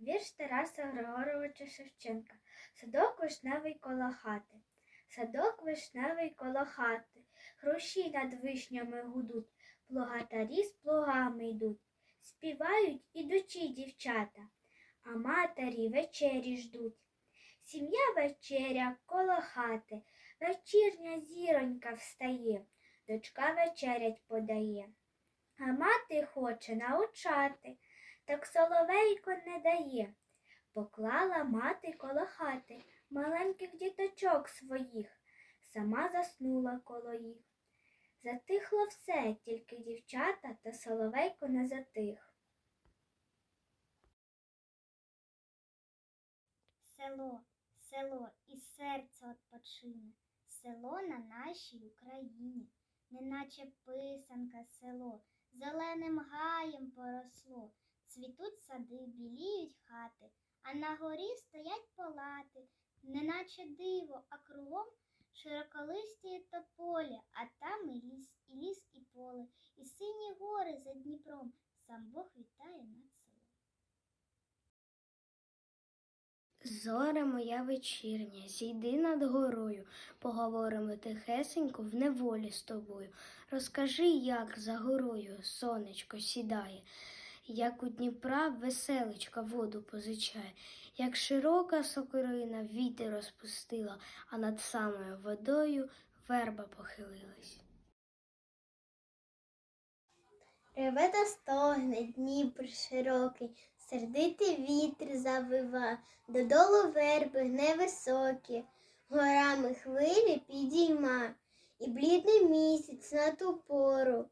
Вірш Тараса Григоровича Шевченка. Садок вишневий коло хати. Садок вишневий коло хати. Груші над вишнями гудуть, плугатарі з плугами йдуть. Співають ідучі дівчата, а матері вечері ждуть. Сім'я вечеря коло хати, вечірня зіронька встає, дочка вечерять подає. А мати хоче научати, так соловейко не дає. Поклала мати коло хати маленьких діточок своїх, сама заснула коло їх. Затихло все, тільки дівчата та соловейко не затих. Село, село, і серце отпочине, село на нашій Україні, неначе писанка село, зеленим гаєм поросло, цвітуть сади, біліють хати, а на горі стоять палати, неначе диво, а кругом широколисті тополі, а там і ліс, і ліс, і поле, і сині гори за Дніпром. Сам Бог вітає над селом. Зоре моя вечірня, зійди над горою, поговоримо тихесенько в неволі з тобою. Розкажи, як за горою сонечко сідає, як у Дніпра веселечка воду позичає, як широка сокорина вітер розпустила, а над самою водою верба похилилась. Реве та стогне Дніпр широкий, сердитий вітер завива, додолу верби гне високі, горами хвилі підійма, і блідний місяць на ту пору.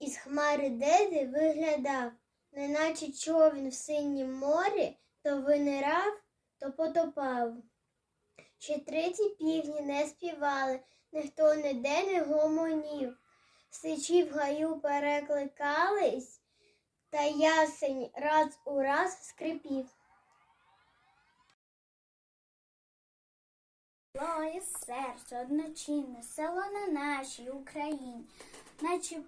Із хмари деди виглядав, неначе човін в синім морі, то винирав, то потопав. Ще треті півні не співали, ніхто ніде не гомонів. Сичі в гаю перекликались, та ясень раз у раз скрипів. І серце одночинне, село на нашій Україні, наче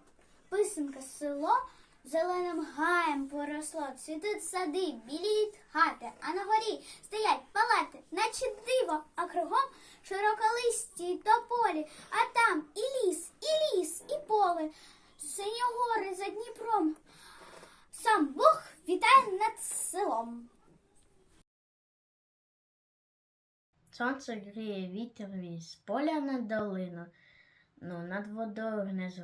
писанка село зеленим гаєм поросло, цвітуть сади, біліють хати, а на горі стоять палати, наче диво, а кругом широколисті тополі, а там і ліс, і ліс, і поле, сині гори за Дніпром. Сам Бог вітає над селом. Сонце гріє вітер віз, поля на долину, ну, над водою гне з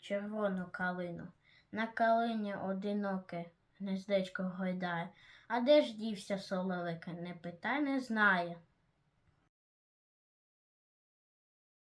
червону калину. На калині одиноке гнездечко гойдає, а де ж дівся соловика? не питай, не знає.